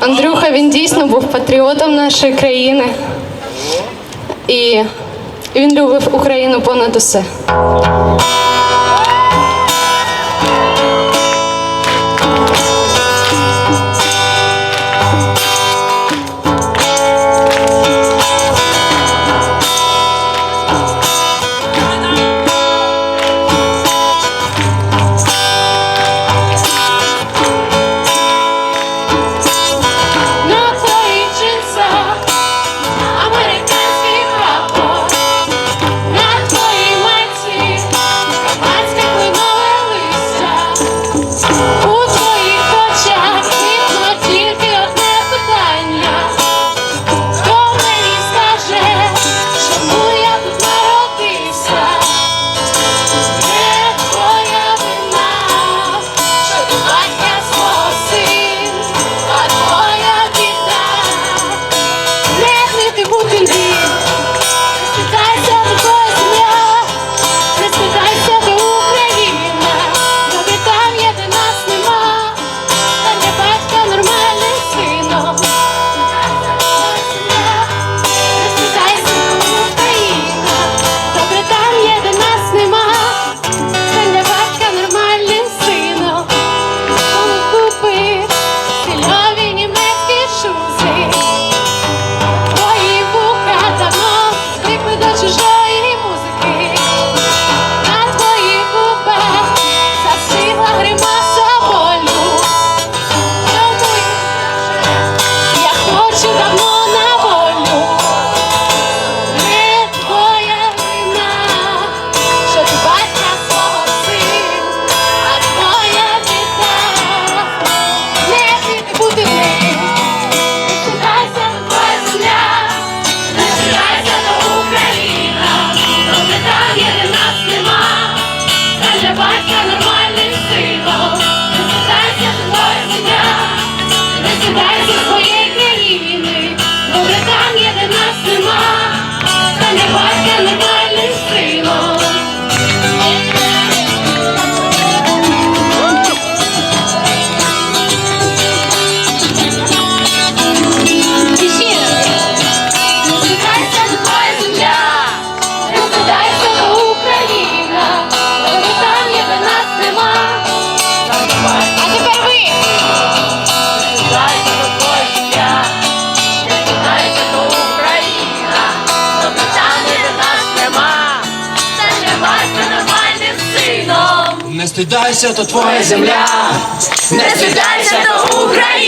Андрюха він дійсно був патріотом нашої країни і він любив Україну понад усе. є, де нас нема, та не батька нема. Не стидайся, то твоя земля, не стидайся, то Україна.